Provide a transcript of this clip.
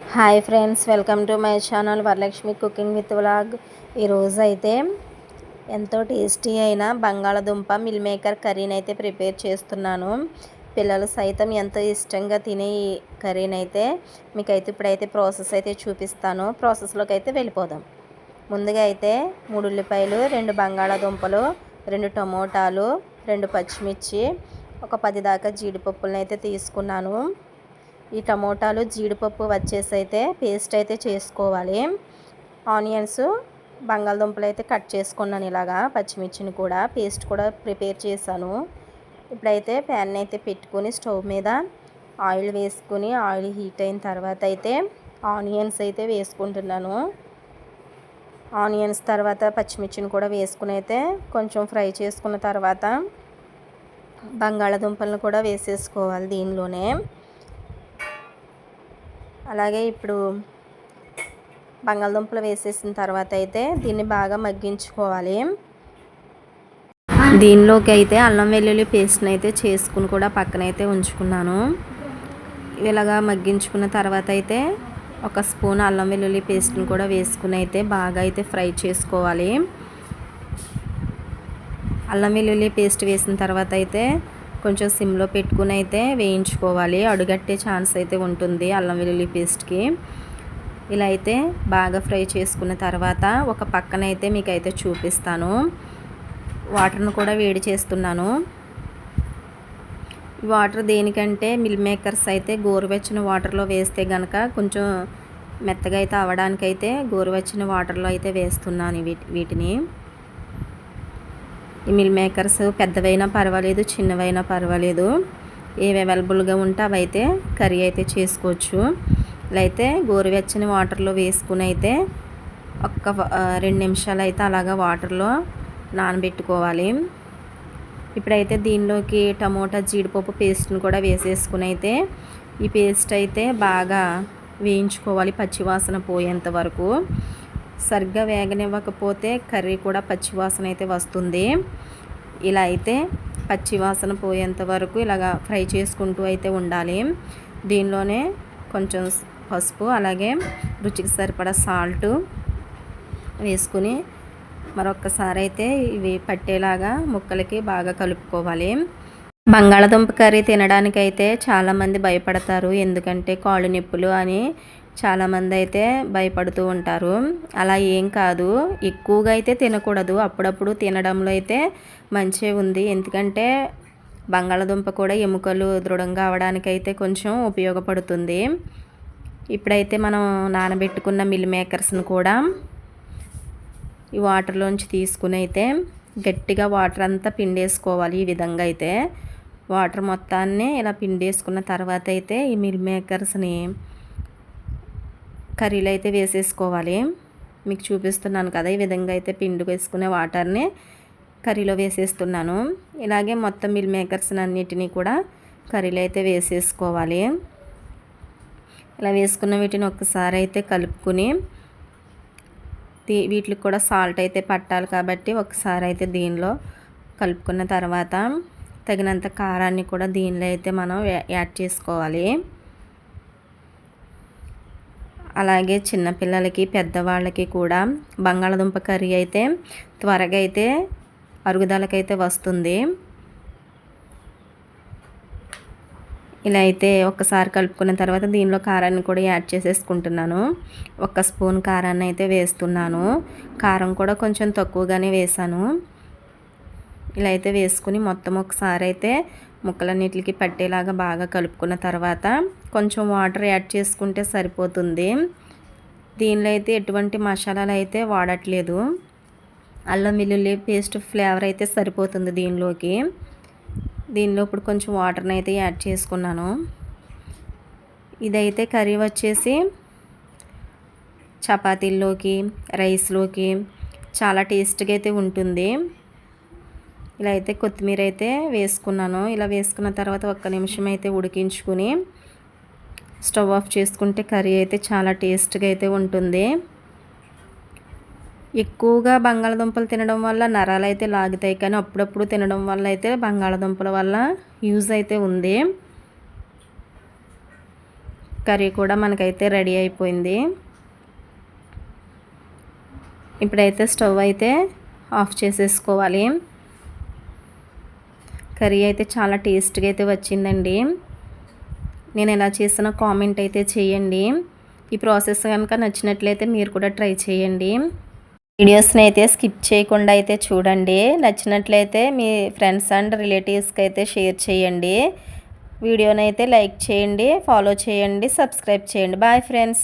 Hi friends welcome to my channel Varalakshmi cooking with vlog. ఈరోజు అయితే ఎంతో tasty అయిన బంగాళదుంప మిల్ మేకర్ కర్రీని అయితే ప్రిపేర్ చేస్తున్నాను. పిల్లలు సైతం ఎంతో ఇష్టంగా తినే ఈ కర్రీని అయితే మీకైతే ఇప్పుడైతే ప్రాసెస్ అయితే చూపిస్తాను. ప్రాసెస్లోకి అయితే వెళ్ళిపోదాం. ముందుగా అయితే మూడు ఉల్లిపాయలు రెండు బంగాళాదుంపలు రెండు టమోటాలు రెండు పచ్చిమిర్చి ఒక పది దాకా జీడిపప్పులను అయితే తీసుకున్నాను. ఈ టమోటాలు జీడిపప్పు వచ్చేసి అయితే పేస్ట్ అయితే చేసుకోవాలి. ఆనియన్స్ బంగాళదుంపలు అయితే కట్ చేసుకున్నాను ఇలాగా పచ్చిమిర్చిని కూడా పేస్ట్ కూడా ప్రిపేర్ చేశాను. ఇప్పుడైతే ప్యాన్ అయితే పెట్టుకొని స్టవ్ మీద ఆయిల్ వేసుకుని ఆయిల్ హీట్ అయిన తర్వాత అయితే ఆనియన్స్ అయితే వేసుకుంటున్నాను. ఆనియన్స్ తర్వాత పచ్చిమిర్చిని కూడా వేసుకుని అయితే కొంచెం ఫ్రై చేసుకున్న తర్వాత బంగాళదుంపలను కూడా వేసేసుకోవాలి దీనిలోనే. అలాగే ఇప్పుడు బంగాళదుంపలు వేసేసిన తర్వాత అయితే దీన్ని బాగా మగ్గించుకోవాలి. దీనిలోకి అయితే అల్లం వెల్లుల్లి పేస్ట్ని అయితే చేసుకుని కూడా పక్కనైతే ఉంచుకున్నాను. ఇలాగా మగ్గించుకున్న తర్వాత అయితే ఒక స్పూన్ అల్లం వెల్లుల్లి పేస్ట్ని కూడా వేసుకుని అయితే బాగా అయితే ఫ్రై చేసుకోవాలి. అల్లం వెల్లుల్లి పేస్ట్ వేసిన తర్వాత అయితే కొంచెం సిమ్లో పెట్టుకుని అయితే వేయించుకోవాలి. అడుగట్టే ఛాన్స్ అయితే ఉంటుంది అల్లం వెల్లుల్లి పేస్ట్కి. ఇలా అయితే బాగా ఫ్రై చేసుకున్న తర్వాత ఒక పక్కన అయితే మీకు అయితే చూపిస్తాను. వాటర్ను కూడా వేడి చేస్తున్నాను. వాటర్ దేనికంటే మిల్ మేకర్స్ అయితే గోరువెచ్చని వాటర్లో వేస్తే కనుక కొంచెం మెత్తగా అయితే అవ్వడానికైతే గోరువెచ్చని వాటర్లో అయితే వేస్తున్నాను వీటిని. ఈ మిల్ మేకర్స్ పెద్దవైనా పర్వాలేదు చిన్నవైనా పర్వాలేదు. ఏవి అవైలబుల్గా ఉంటే అవైతే కర్రీ అయితే చేసుకోవచ్చు. అయితే గోరువెచ్చని వాటర్లో వేసుకుని అయితే ఒక్క రెండు నిమిషాలు అయితే అలాగా వాటర్లో నానబెట్టుకోవాలి. ఇప్పుడైతే దీనిలోకి టమోటా జీడిపప్పు పేస్ట్ని కూడా వేసేసుకుని అయితే ఈ పేస్ట్ అయితే బాగా వేయించుకోవాలి పచ్చివాసన పోయేంత వరకు. సరిగ్గా వేగనివ్వకపోతే కర్రీ కూడా పచ్చివాసన అయితే వస్తుంది. ఇలా అయితే పచ్చివాసన పోయేంత వరకు ఇలాగా ఫ్రై చేసుకుంటూ అయితే ఉండాలి. దీనిలోనే కొంచెం పసుపు అలాగే రుచికి సరిపడా సాల్ట్ వేసుకుని మరొక్కసారి అయితే ఇవి పట్టేలాగా ముక్కలకి బాగా కలుపుకోవాలి. బంగాళదుంప కర్రీ తినడానికైతే చాలామంది భయపడతారు. ఎందుకంటే కాళ్ళు నొప్పులు అని చాలామంది అయితే భయపడుతూ ఉంటారు. అలా ఏం కాదు. ఎక్కువగా అయితే తినకూడదు. అప్పుడప్పుడు తినడంలో అయితే మంచి ఉంది. ఎందుకంటే బంగాళదుంప కూడా ఎముకలు దృఢంగా అవడానికైతే కొంచెం ఉపయోగపడుతుంది. ఇప్పుడైతే మనం నానబెట్టుకున్న మిల్ మేకర్స్ని కూడా ఈ వాటర్లోంచి తీసుకుని అయితే గట్టిగా వాటర్ అంతా పిండేసుకోవాలి. ఈ విధంగా అయితే వాటర్ మొత్తాన్ని ఇలా పిండేసుకున్న తర్వాత అయితే ఈ మిల్ మేకర్స్ని కర్రీలో అయితే వేసేసుకోవాలి. మీకు చూపిస్తున్నాను కదా ఈ విధంగా అయితే పిండి వేసుకునే వాటర్ని కర్రీలో వేసేస్తున్నాను. ఇలాగే మొత్తం మిల్ మేకర్స్ అన్నిటినీ కూడా కర్రీలో అయితే వేసేసుకోవాలి. ఇలా వేసుకున్న వీటిని ఒక్కసారి అయితే కలుపుకుని వీటికి కూడా సాల్ట్ అయితే పట్టాలి కాబట్టి ఒకసారి అయితే దీనిలో కలుపుకున్న తర్వాత తగినంత కారాన్ని కూడా దీనిలో అయితే మనం యాడ్ చేసుకోవాలి. అలాగే చిన్నపిల్లలకి పెద్దవాళ్ళకి కూడా బంగాళదుంప కర్రీ అయితే త్వరగా అయితే అరుగుదలకైతే వస్తుంది. ఇలా అయితే ఒక్కసారి కలుపుకున్న తర్వాత దీనిలో కారాన్ని కూడా యాడ్ చేసేసుకుంటున్నాను. ఒక స్పూన్ కారాన్ని అయితే వేస్తున్నాను. కారం కూడా కొంచెం తక్కువగానే వేసాను ఇలా అయితే వేసుకుని మొత్తం ఒకసారి అయితే ముక్కలన్నిటికి పట్టేలాగా బాగా కలుపుకున్న తర్వాత కొంచెం వాటర్ యాడ్ చేసుకుంటే సరిపోతుంది. దీనిలో అయితే ఎటువంటి మసాలాలు అయితే వాడట్లేదు. అల్లం వెల్లుల్లి పేస్ట్ ఫ్లేవర్ అయితే సరిపోతుంది దీనిలోకి. దీనిలో ఇప్పుడు కొంచెం వాటర్ని అయితే యాడ్ చేసుకున్నాను. ఇదైతే కర్రీ వచ్చేసి చపాతీల్లోకి రైస్లోకి చాలా టేస్ట్గా అయితే ఉంటుంది. ఇలా అయితే కొత్తిమీర అయితే వేసుకున్నాను. ఇలా వేసుకున్న తర్వాత ఒక్క నిమిషం అయితే ఉడికించుకుని స్టవ్ ఆఫ్ చేసుకుంటే కర్రీ అయితే చాలా టేస్ట్గా అయితే ఉంటుంది. ఎక్కువగా బంగాళదుంపలు తినడం వల్ల నరాలు అయితే లాగుతాయి కానీ అప్పుడప్పుడు తినడం వల్ల అయితే బంగాళదుంపల వల్ల యూజ్ అయితే ఉంది. కర్రీ కూడా మనకైతే రెడీ అయిపోయింది. ఇప్పుడైతే స్టవ్ అయితే ఆఫ్ చేసేసుకోవాలి. కర్రీ అయితే చాలా టేస్ట్గా అయితే వచ్చిందండి. నేను ఎలా చేసిన కామెంట్ అయితే చేయండి. ఈ ప్రాసెస్ కనుక నచ్చినట్లయితే మీరు కూడా ట్రై చేయండి. వీడియోస్ని అయితే స్కిప్ చేయకుండా అయితే చూడండి. నచ్చినట్లయితే మీ ఫ్రెండ్స్ అండ్ రిలేటివ్స్కి అయితే షేర్ చేయండి. వీడియోని అయితే లైక్ చేయండి ఫాలో చేయండి సబ్స్క్రైబ్ చేయండి. Bye friends.